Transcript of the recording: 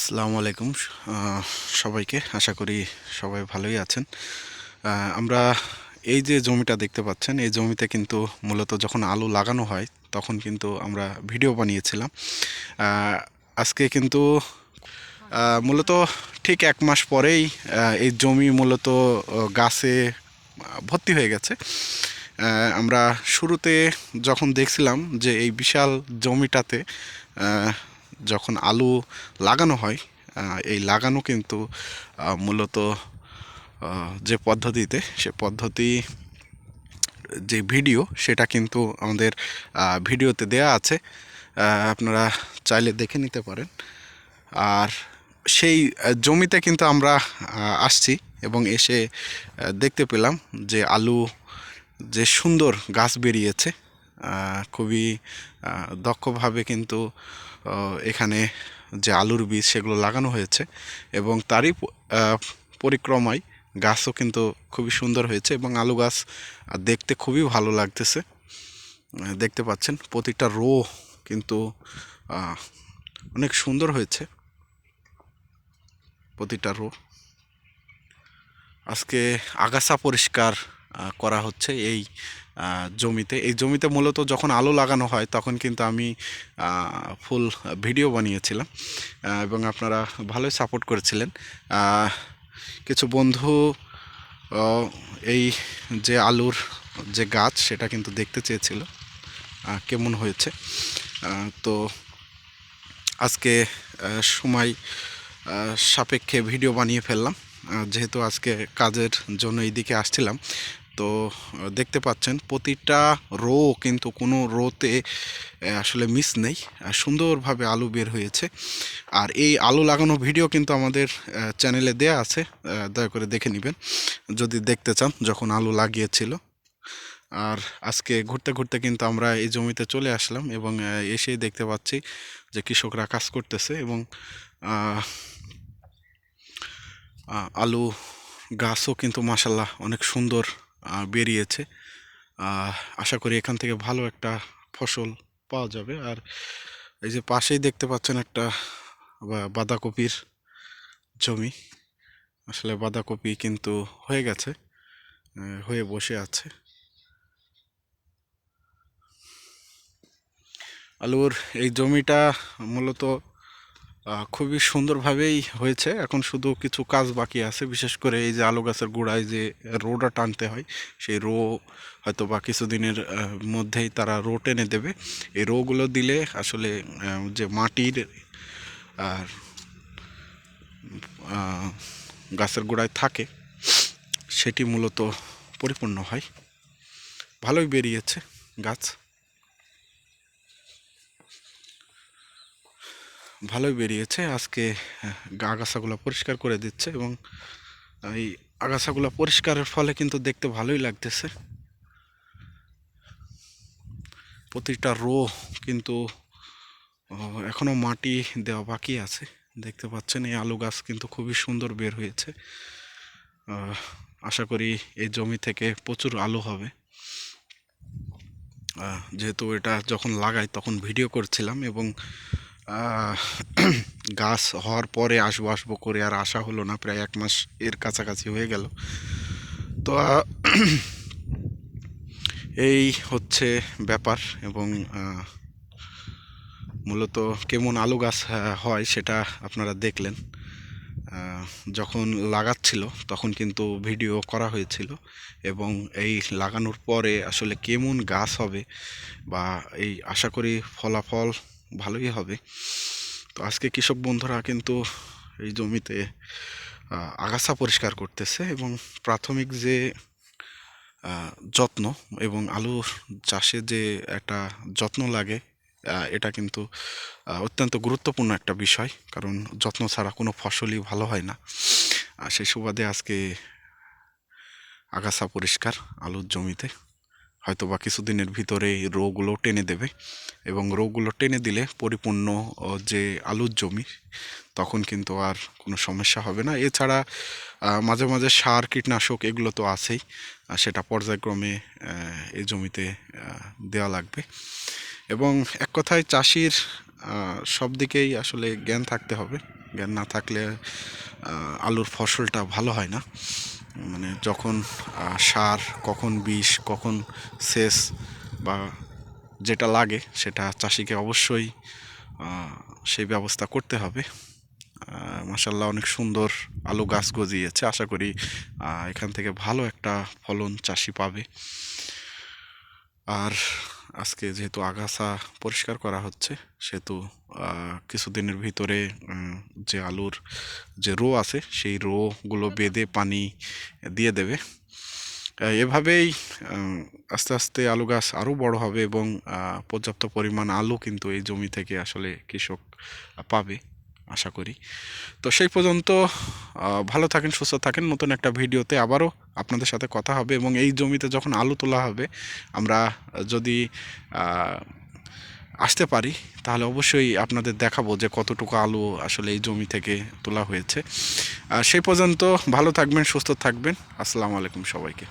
আসসালামু আলাইকুম। সবাইকে আশা করি সবাই ভালোই আছেন। আমরা এই যে জমিটা দেখতে পাচ্ছেন, এই জমিতে কিন্তু মূলত যখন আলু লাগানো হয়, তখন কিন্তু আমরা ভিডিও বানিয়েছিলাম। আজকে কিন্তু মূলত ঠিক এক মাস পরেই এই জমি মূলত গাছে ভর্তি হয়ে গেছে। আমরা শুরুতে যখন দেখছিলাম যে এই বিশাল জমিটাতে যখন আলু লাগানো হয় এই লাগানো কিন্তু মূলত যে পদ্ধতিতে, সে পদ্ধতি, যে ভিডিও, সেটা কিন্তু আমাদের ভিডিওতে দেয়া আছে। আপনারা চাইলে দেখে নিতে পারেন। আর সেই জমিতে কিন্তু আমরা আসছি এবং এসে দেখতে পেলাম যে আলু যে সুন্দর গাছ বেরিয়েছে। খুবই দক্ষভাবে কিন্তু এখানে যে আলুর বীজ সেগুলো লাগানো হয়েছে এবং তারই পরিক্রমায় গাছও কিন্তু খুবই সুন্দর হয়েছে এবং আলু গাছ দেখতে খুবই ভালো লাগতেছে। দেখতে পাচ্ছেন প্রতিটা রো কিন্তু অনেক সুন্দর হয়েছে। প্রতিটা রো। আজকে আগাছা পরিষ্কার করা হচ্ছে এই জমিতে। এই জমিতে মূলত যখন আলু লাগানো হয় তখন কিন্তু আমি ফুল ভিডিও বানিয়েছিলাম এবং আপনারা ভালোই সাপোর্ট করেছিলেন। কিছু বন্ধু এই যে আলুর যে গাছ সেটা কিন্তু দেখতে চেয়েছিল কেমন হয়েছে। তো আজকে সময় সাপেক্ষে ভিডিও বানিয়ে ফেললাম। যেহেতু আজকে কাজের জন্য এইদিকে আসছিলাম তো দেখতে পাচ্ছেন প্রতিটা রো কিন্তু কোনো রোতে আসলে মিস নেই। সুন্দরভাবে আলু বের হয়েছে। আর এই আলু লাগানো ভিডিও কিন্তু আমাদের চ্যানেলে দেয়া আছে। দয়া করে দেখে নেবেন, যদি দেখতে চান যখন আলু লাগিয়েছিল। আর আজকে ঘুরতে ঘুরতে কিন্তু আমরা এই জমিতে চলে আসলাম এবং এসেই দেখতে পাচ্ছি যে কৃষকরা কাজ করতেছে এবং আলু গাছও কিন্তু মাসাল্লাহ অনেক সুন্দর বেরিয়েছে। আশা করি এখান থেকে ভালো একটা ফসল পাওয়া যাবে। আর এই যে পাশেই দেখতে পাচ্ছেন একটা বাঁধাকপির জমি। আসলে বাঁধাকপি কিন্তু হয়ে গেছে হয়ে বসে আছে। আলুর এই জমিটা মূলত খুবই সুন্দরভাবেই হয়েছে। এখন শুধু কিছু কাজ বাকি আছে। বিশেষ করে এই যে আলু গাছের গোড়ায় যে রোটা টানতে হয়, সেই রো হয়তো বা কিছুদিনের মধ্যেই তারা রো টেনে দেবে। এই রোগুলো দিলে আসলে যে মাটির আর গাছের গোড়ায় থাকে, সেটি মূলত পরিপূর্ণ হয়। ভালোই বেরিয়েছে গাছ। ভালোই বেরিয়েছে। আজকে আগাছাগুলো পরিষ্কার করে দিচ্ছে এবং এই আগাছাগুলো পরিষ্কারের ফলে কিন্তু দেখতে ভালোই লাগতেছে। প্রতিটা রো কিন্তু আহ, এখনও মাটি দেওয়া বাকি আছে। দেখতে পাচ্ছেন এই আলু গাছ কিন্তু খুবই সুন্দর বের হয়েছে। আশা করি এই জমি থেকে প্রচুর আলু হবে। যেহেতু এটা যখন লাগাই তখন ভিডিও করছিলাম এবং গাছ হওয়ার পরে আসব আসব করে আর আসা হলো না, প্রায় এক মাস এর কাছাকাছি হয়ে গেল। তো এই হচ্ছে ব্যাপার এবং মূলত কেমন আলু গাছ হয় সেটা আপনারা দেখলেন। যখন লাগাচ্ছিল তখন কিন্তু ভিডিও করা হয়েছিল এবং এই লাগানোর পরে আসলে কেমন গাছ হবে বা এই আশা করি ফলাফল ভালোই হবে। তো আজকে কৃষক বন্ধুরা কিন্তু এই জমিতে আগাছা পরিষ্কার করতেছে এবং প্রাথমিক যে যত্ন এবং আলু চাষে যে একটা যত্ন লাগে এটা কিন্তু অত্যন্ত গুরুত্বপূর্ণ একটা বিষয়। কারণ যত্ন ছাড়া কোনো ফসলই ভালো হয় না। সেই সুবাদে আজকে আগাছা পরিষ্কার আলুর জমিতে। হয়তো বা কিছুদিনের ভিতরে রোগুলো টেনে দেবে এবং রোগুলো টেনে দিলে পরিপূর্ণ যে আলুর জমি, তখন কিন্তু আর কোনো সমস্যা হবে না। এছাড়া মাঝে মাঝে সার, কীটনাশক এগুলো তো আছেই সেটা পর্যায়ক্রমে এই জমিতে দেওয়া লাগবে। এবং এক কথায় চাষির সব দিকেই আসলে জ্ঞান থাকতে হবে। জ্ঞান না থাকলে আলুর ফসলটা ভালো হয় না। মানে যখন সার কখন বিষ কখন সেচ বা যেটা লাগে সেটা চাষিকে অবশ্যই সেই ব্যবস্থা করতে হবে। মাসাল্লাহ অনেক সুন্দর আলু গাছ গজিয়েছে। আশা করি এখান থেকে ভালো একটা ফলন চাষি পাবে। আর আজকে যেহেতু আগাছা পরিষ্কার করা হচ্ছে সেহেতু কিছুদিনের ভিতরে যে আলুর যে রো আছে সেই রোগুলো বেঁধে পানি দিয়ে দেবে। এভাবেই আস্তে আস্তে আলু গাছ আরও বড় হবে এবং পর্যাপ্ত পরিমাণ আলু কিন্তু এই জমি থেকে আসলে কৃষক পাবে। আশা করি। তো সেই পর্যন্ত ভালো থাকেন, সুস্থ থাকেন। নতুন একটা ভিডিওতে আবারও আপনাদের সাথে কথা হবে এবং এই জমিতে যখন আলু তোলা হবে, আমরা যদি আসতে পারি, তাহলে অবশ্যই আপনাদের দেখাবো যে কতটুকু আলু আসলে এই জমি থেকে তোলা হয়েছে। আর সেই পর্যন্ত ভালো থাকবেন, সুস্থ থাকবেন। আসসালামু আলাইকুম সবাইকে।